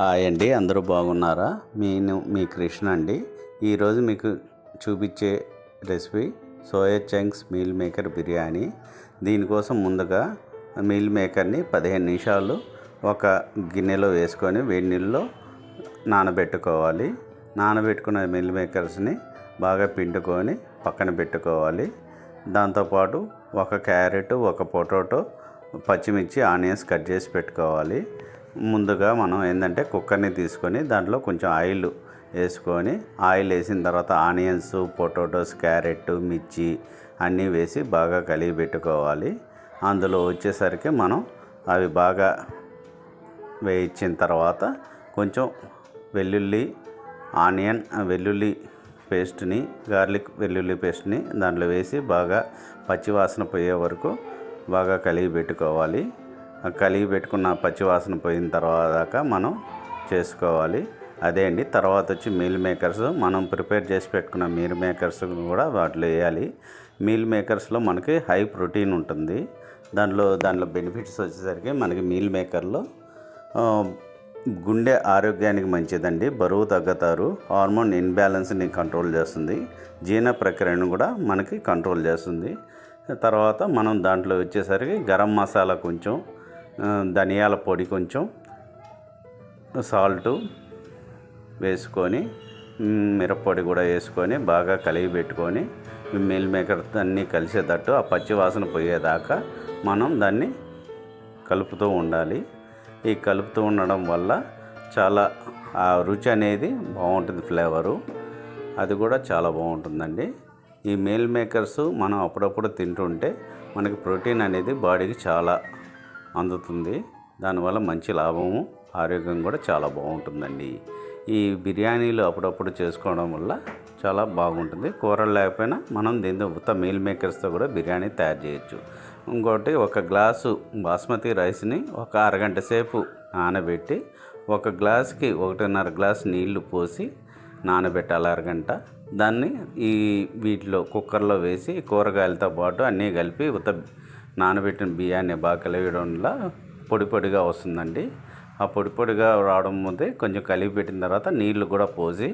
Hi అండి అందరూ బాగున్నారా? నేను మీ కృష్ణ అండి. ఈరోజు మీకు చూపించే recipe soya chunks meal maker biryani. దీనికోసం ముందుగా మీల్ మేకర్ని పదిహేను నిమిషాలు ఒక గిన్నెలో వేసుకొని వేడి నీళ్ళలో నానబెట్టుకోవాలి. నానబెట్టుకున్న మిల్ మేకర్స్ని బాగా పిండుకొని పక్కన పెట్టుకోవాలి. దాంతోపాటు ఒక క్యారెట్ ఒక పొటాటో పచ్చిమిర్చి ఆనియన్స్ కట్ చేసి పెట్టుకోవాలి. ముందుగా మనం ఏంటంటే కుక్కర్ని తీసుకొని దాంట్లో కొంచెం ఆయిల్ వేసుకొని ఆయిల్ వేసిన తర్వాత ఆనియన్స్ పొటాటోస్ క్యారెట్ మిర్చి అన్నీ వేసి బాగా కలిగి పెట్టుకోవాలి. అందులో వచ్చేసరికి మనం అవి బాగా వేయించిన తర్వాత కొంచెం వెల్లుల్లి ఆనియన్ వెల్లుల్లి పేస్ట్ని గార్లిక్ వెల్లుల్లి పేస్ట్ని దాంట్లో వేసి బాగా పచ్చివాసన పోయే వరకు బాగా కలిగి పెట్టుకోవాలి. కలిగి పెట్టుకున్న పచ్చివాసన పోయిన తర్వాత మనం చేసుకోవాలి. అదే అండి తర్వాత వచ్చి మీల్ మేకర్స్. మనం ప్రిపేర్ చేసి పెట్టుకున్న మీల్ మేకర్స్ కూడా వాటిలో వేయాలి. మీల్ మేకర్స్లో మనకి హై ప్రోటీన్ ఉంటుంది. దాంట్లో దాంట్లో బెనిఫిట్స్ వచ్చేసరికి మనకి మీల్ మేకర్లో గుండె ఆరోగ్యానికి మంచిదండి. బరువు తగ్గుతారు. హార్మోన్ ఇన్బ్యాలెన్స్ని కంట్రోల్ చేస్తుంది. జీర్ణ ప్రక్రియను కూడా మనకి కంట్రోల్ చేస్తుంది. తర్వాత మనం దాంట్లో వచ్చేసరికి గరం మసాలా కొంచెం ధనియాల పొడి కొంచెం సాల్టు వేసుకొని మిరప్పొడి కూడా వేసుకొని బాగా కలిగి పెట్టుకొని మిల్ మేకర్ అన్నీ కలిసేటట్టు ఆ పచ్చి వాసన పోయేదాకా మనం దాన్ని కలుపుతూ ఉండాలి. ఈ కలుపుతూ ఉండడం వల్ల చాలా ఆ రుచి అనేది బాగుంటుంది ఫ్లేవరు. అది కూడా చాలా బాగుంటుందండి. ఈ మీల్ మేకర్స్ మనం అప్పుడప్పుడు తింటుంటే మనకి ప్రోటీన్ అనేది బాడీకి చాలా అందుతుంది. దానివల్ల మంచి లాభము ఆరోగ్యం కూడా చాలా బాగుంటుందండి. ఈ బిర్యానీలు అప్పుడప్పుడు చేసుకోవడం వల్ల చాలా బాగుంటుంది. కూరలు లేకపోయినా మనం దీంతో ఉత్త మీల్ మేకర్స్తో కూడా బిర్యానీ తయారు చేయొచ్చు. ఇంకోటి ఒక గ్లాసు బాస్మతి రైస్ని ఒక అరగంట సేపు నానబెట్టి ఒక గ్లాస్కి ఒకటిన్నర గ్లాస్ నీళ్ళు పోసి నానబెట్టాలి అరగంట. దాన్ని ఈ వీటిలో కుక్కర్లో వేసి కూరగాయలతో పాటు అన్నీ కలిపి ఉత్త నానబెట్టిన బియ్యాన్ని బాగా కలియడం వల్ల పొడి పొడిగా వస్తుందండి. ఆ పొడి పొడిగా రావడం ముందే కొంచెం కలిపి పెట్టిన తర్వాత నీళ్ళు కూడా పోసి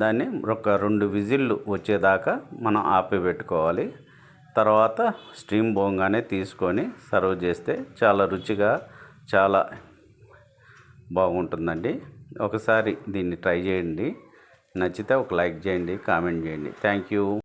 దాన్ని ఒక రెండు విజిల్లు వచ్చేదాకా మనం ఆపి పెట్టుకోవాలి తర్వాత స్టీమ్ బోంగానే తీసుకొని సర్వ్ చేస్తే చాలా రుచిగా చాలా బాగుంటుందండి. ఒకసారి దీన్ని ట్రై చేయండి. నచ్చితే ఒక లైక్ చేయండి కామెంట్ చేయండి. Thank you.